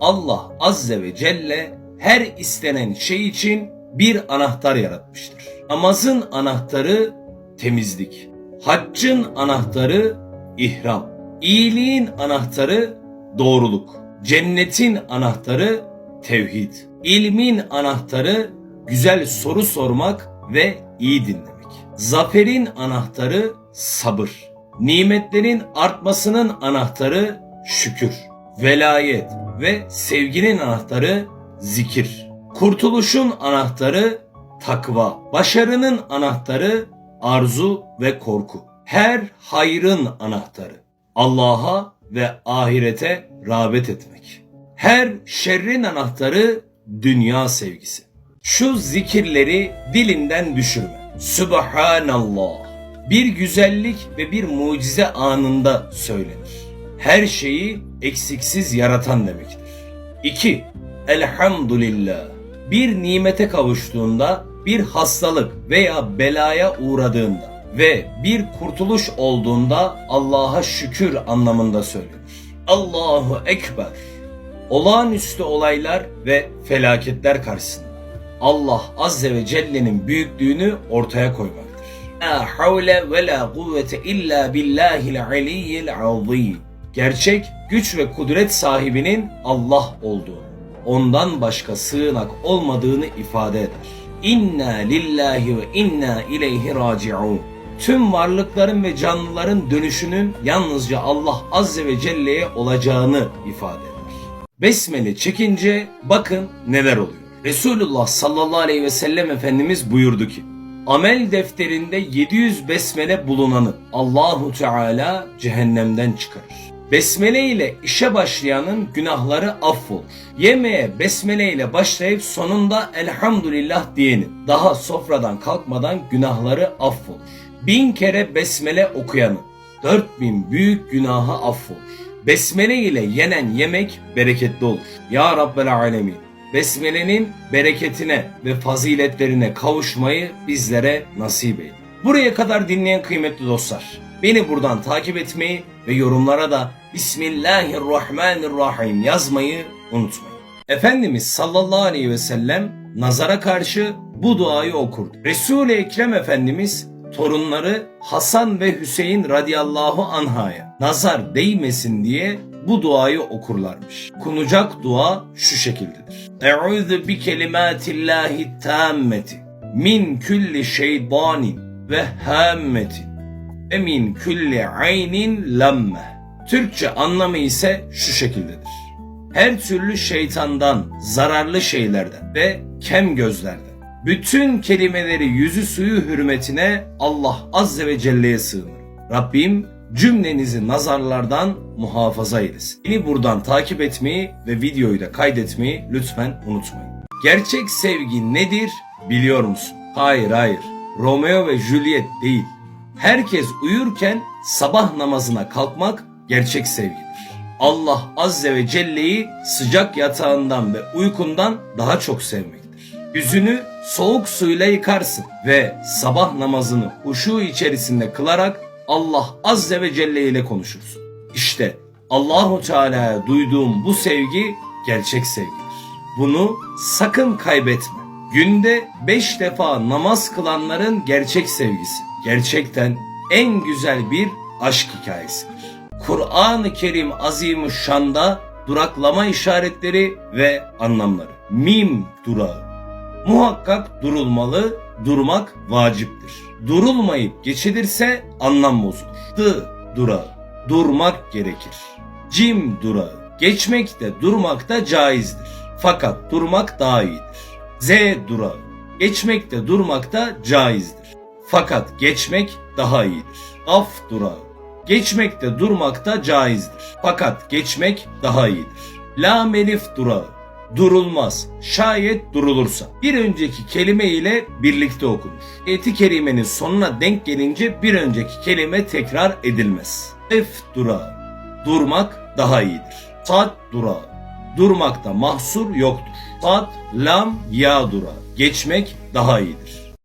Allah Azze ve Celle her istenen şey için bir anahtar yaratmıştır. Namazın anahtarı temizlik. Haccın anahtarı ihram. İyiliğin anahtarı doğruluk. Cennetin anahtarı tevhid. İlmin anahtarı güzel soru sormak ve iyi dinlemek. Zaferin anahtarı sabır. Nimetlerin artmasının anahtarı şükür. Velayet ve sevginin anahtarı zikir. Kurtuluşun anahtarı takva. Başarının anahtarı arzu ve korku. Her hayrın anahtarı Allah'a ve ahirete rağbet etmek. Her şerrin anahtarı dünya sevgisi. Şu zikirleri dilinden düşürme. Subhanallah. Bir güzellik ve bir mucize anında söylenir. Her şeyi eksiksiz yaratan demektir. 2. Elhamdülillah. Bir nimete kavuştuğunda, bir hastalık veya belaya uğradığında ve bir kurtuluş olduğunda Allah'a şükür anlamında söylenir. Allahu Ekber. Olağanüstü olaylar ve felaketler karşısında Allah Azze ve Celle'nin büyüklüğünü ortaya koymaktır. La havle ve la kuvvete illa billahil aliyyil azim. Gerçek güç ve kudret sahibinin Allah olduğunu, ondan başka sığınak olmadığını ifade eder. İnna lillahi ve inna ileyhi raciun. Tüm varlıkların ve canlıların dönüşünün yalnızca Allah Azze ve Celle'ye olacağını ifade eder. Besmele çekince bakın neler oluyor. Resulullah sallallahu aleyhi ve sellem Efendimiz buyurdu ki Amel defterinde 700 besmele bulunanı Allahu Teala cehennemden çıkarır. Besmele ile işe başlayanın günahları affolur. Yemeğe besmele ile başlayıp sonunda elhamdülillah diyenin daha sofradan kalkmadan günahları affolur. Bin kere besmele okuyanın 4000 büyük günahı affolur. Besmele ile yenen yemek bereketli olur. Ya Rabbel Alemin. Besmele'nin bereketine ve faziletlerine kavuşmayı bizlere nasip eyle. Buraya kadar dinleyen kıymetli dostlar, beni buradan takip etmeyi ve yorumlara da Bismillahirrahmanirrahim yazmayı unutmayın. Efendimiz sallallahu aleyhi ve sellem nazara karşı bu duayı okurdu. Resul-i Ekrem Efendimiz torunları Hasan ve Hüseyin radıyallahu anhaya nazar değmesin diye bu duayı okurlarmış. Kunacak dua şu şekildedir. Eûzü bi kelimatillahi tammeti min külli şeytanin ve hammetin ve min külli aynin lemme. Türkçe anlamı ise şu şekildedir. Her türlü şeytandan, zararlı şeylerden ve kem gözlerden bütün kelimeleri yüzü suyu hürmetine Allah Azze ve Celle'ye sığınırım. Rabbim cümlenizi nazarlardan muhafaza eylesin. Beni buradan takip etmeyi ve videoyu da kaydetmeyi lütfen unutmayın. Gerçek sevgi nedir biliyor musun? Hayır hayır. Romeo ve Juliet değil. Herkes uyurken sabah namazına kalkmak gerçek sevgidir. Allah Azze ve Celle'yi sıcak yatağından ve uykundan daha çok sevmektir. Yüzünü soğuk suyla yıkarsın ve sabah namazını huşu içerisinde kılarak Allah Azze ve Celle ile konuşursun. İşte Allahu Teala'ya duyduğum bu sevgi gerçek sevgidir. Bunu sakın kaybetme. Günde beş defa namaz kılanların gerçek sevgisi. Gerçekten en güzel bir aşk hikayesidir. Kur'an-ı Kerim Azimüşşan'da duraklama işaretleri ve anlamları. Mim durağı. Muhakkak durulmalı, durmak vaciptir. Durulmayıp geçilirse anlam bozulur. D durağı. Durmak gerekir. Cim durağı. Geçmek de durmak da caizdir. Fakat durmak daha iyidir. Z durağı. Geçmek de durmak da caizdir. Fakat geçmek daha iyidir. Af durağı. Geçmek de durmak da caizdir. Fakat geçmek daha iyidir. La melif durağı durulmaz. Şayet durulursa. Bir önceki kelime ile birlikte okunur. Eti kelimenin sonuna denk gelince bir önceki kelime tekrar edilmez. Ef durağı. Durmak daha iyidir. Sad durağı. Durmakta mahsur yoktur. Sad, lam, ya durağı. Geçmek daha iyidir.